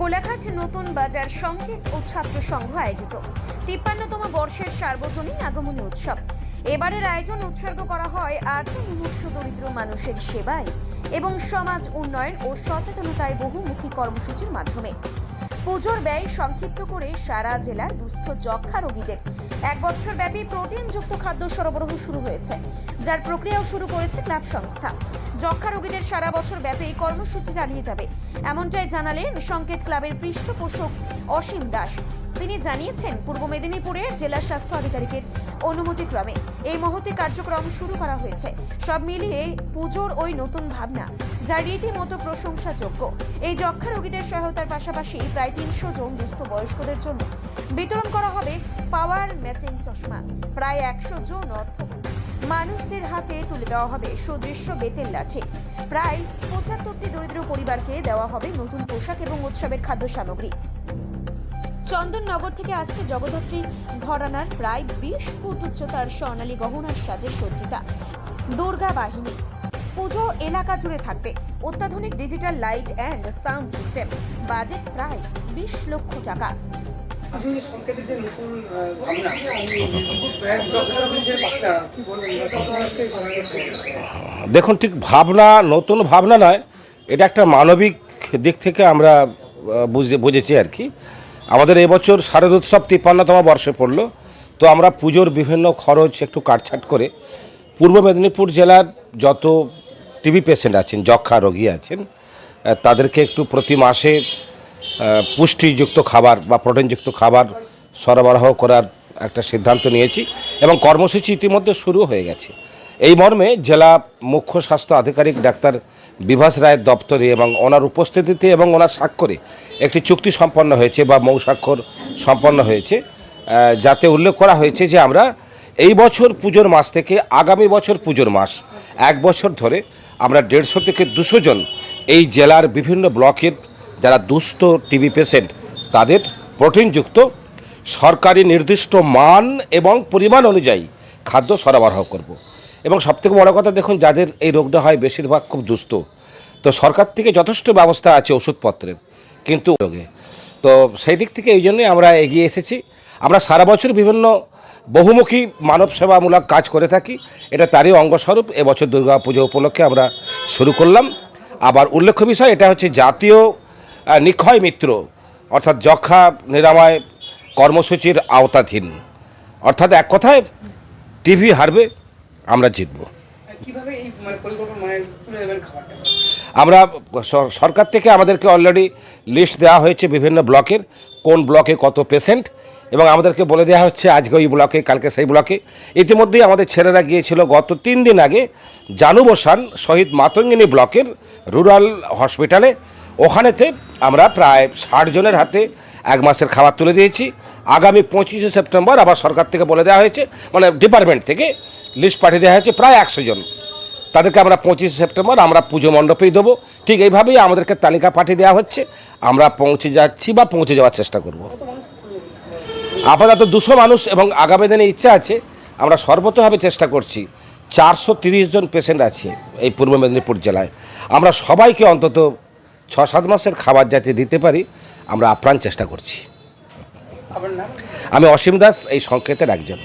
কোলাঘাট নতুন বাজার সংকেত ও ছাত্র সংঘ আয়োজিত। তিপ্পান্নতম বর্ষের সার্বজনীন আগমনী উৎসব। এবারের আয়োজন উৎসর্গ করা হয় আর্থ মুমূর্ষ দরিদ্র মানুষের সেবায় এবং সমাজ উন্নয়ন ও সচেতনতায় বহুমুখী কর্মসূচির মাধ্যমে। পুজোর ব্যয় সংক্ষিপ্ত করে সারা জেলার দুস্থ যক্ষা রোগীদের। এক বছর ব্যাপী প্রোটিনযুক্ত খাদ্য সরবরাহ শুরু হয়েছে, যার প্রক্রিয়াও শুরু করেছে ক্লাব সংস্থা। যক্ষা রোগীদের সারা বছর ব্যাপী কর্মসূচি চালিয়ে যাবে, এমনটাই জানালেন সংকেত ক্লাবের পৃষ্ঠপোষক অসীম দাস। তিনি জানিয়েছেন, পূর্ব মেদিনীপুরে জেলা স্বাস্থ্য আধিকারিকের অনুমতিক্রমে এই মহতি কার্যক্রম শুরু করা হয়েছে। সব মিলিয়ে পুজোর ওই নতুন ভাবনা, যা রীতিমতো প্রশংসাযোগ্য। এই যক্ষা রোগীদের সহায়তার পাশাপাশি প্রায় তিনশো জন দুস্থ বয়স্কদের জন্য বিতরণ করা হবে পাওয়ার ম্যাচিং চশমা, প্রায় একশো জন অর্থ। মানুষদের হাতে তুলে দেওয়া হবে সুদৃশ্য বেতের লাঠি। প্রায় পঁচাত্তরটি দরিদ্র পরিবারকে দেওয়া হবে নতুন পোশাক এবং উৎসবের খাদ্য সামগ্রী। চন্দননগর থেকে আসছে জগদ্ধাত্রী ঘরানার প্রায় বিশ ফুট উচ্চতার স্বর্ণালী গহনার সাজে সজ্জিতা। দুর্গা বাহিনী। পুজো এলাকা জুড়ে থাকবে। অত্যাধুনিক digital light and sound system. Budget প্রায় বিশ লক্ষ টাকা? দেখুন ঠিক ভাবনা নতুন ভাবনা নয়। এটা একটা মানবিক দিক থেকে আমরা বুঝে বুঝেছি আর কি। আমাদের এবছর শারদোৎসব তিপ্পান্নতম বর্ষে পড়ল। তো আমরা পুজোর বিভিন্ন খরচ একটু কাটছাট করে পূর্ব মেদিনীপুর জেলার যত টিবি পেশেন্ট আছেন যক্ষা রোগী আছেন তাদেরকে একটু প্রতি মাসে পুষ্টিযুক্ত খাবার বা প্রোটিনযুক্ত খাবার সরবরাহ করার একটা সিদ্ধান্ত নিয়েছি এবং কর্মসূচি ইতিমধ্যে শুরু হয়ে গেছে। এই মর্মে জেলা মুখ্য স্বাস্থ্য আধিকারিক ডাক্তার বিভাস রায়ের দপ্তরে এবং ওনার উপস্থিতিতে এবং ওনার স্বাক্ষরে একটি চুক্তি সম্পন্ন হয়েছে বা মৌ স্বাক্ষর সম্পন্ন হয়েছে যাতে উল্লেখ করা হয়েছে যে আমরা এই বছর পুজোর মাস থেকে আগামী বছর পুজোর মাস, এক বছর ধরে আমরা দেড়শো থেকে দুশো জন এই জেলার বিভিন্ন ব্লকের যারা দুস্থ টিবি পেশেন্ট, তাদের প্রোটিনযুক্ত সরকারি নির্দিষ্ট মান এবং পরিমাণ অনুযায়ী খাদ্য সরবরাহ করব। এবং সবথেকে বড় কথা দেখুন, যাদের এই রোগটা হয় বেশিরভাগ খুব দুস্থ। তো সরকার থেকে যথেষ্ট ব্যবস্থা আছে ওষুধপত্রের, কিন্তু রোগে। তো সেই দিক থেকে এই জন্যই আমরা এগিয়ে এসেছি। আমরা সারা বছর বিভিন্ন বহুমুখী মানব সেবামূলক কাজ করে থাকি। এটা তারই অঙ্গস্বরূপ, এবছর দুর্গা পুজো উপলক্ষে আমরা শুরু করলাম। আবার উল্লেখ্য বিষয়, এটা হচ্ছে জাতীয় নিক্ষয় মিত্র, অর্থাৎ যক্ষা নিরাময় কর্মসূচির আওতাধীন। অর্থাৎ এক কথায় টিভি হারবে আমরা জিতবো। মানে মানে আমরা সরকার থেকে আমাদেরকে অলরেডি লিস্ট দেওয়া হয়েছে বিভিন্ন ব্লকের কোন ব্লকে কত পেশেন্ট এবং আমাদেরকে বলে দেওয়া হচ্ছে আজকে ওই ব্লকে কালকে সেই ব্লকে। ইতিমধ্যেই আমাদের ছেলেরা গিয়েছিল গত তিন দিন আগে জানুবসান শহীদ মাতঙ্গিনী ব্লকের রুরাল হসপিটালে ওখানেতে আমরা প্রায় ষাট জনের হাতে এক মাসের খাবার তুলে দিয়েছি। আগামী পঁচিশে সেপ্টেম্বর আবার সরকার থেকে বলে দেওয়া হয়েছে মানে ডিপার্টমেন্ট থেকে লিস্ট পাঠিয়ে দেওয়া হয়েছে প্রায় একশো জন। তাদেরকে আমরা পঁচিশে সেপ্টেম্বর আমরা পুজো মণ্ডপেই দেবো। ঠিক এইভাবেই আমাদেরকে তালিকা পাঠিয়ে দেওয়া হচ্ছে। আমরা পৌঁছে যাচ্ছি বা পৌঁছে যাওয়ার চেষ্টা করব। আপাতত দুশো মানুষ এবং আগামী দিনে ইচ্ছা আছে, আমরা সর্বতভাবে চেষ্টা করছি, চারশো তিরিশ জন পেশেন্ট আছে এই পূর্ব মেদিনীপুর জেলায়। আমরা সবাইকে অন্তত ছ সাত মাসের খাবার যাতে দিতে পারি আমরা আপ্রাণ চেষ্টা করছি। আমি অসীম দাস এই সংকেতের একজন।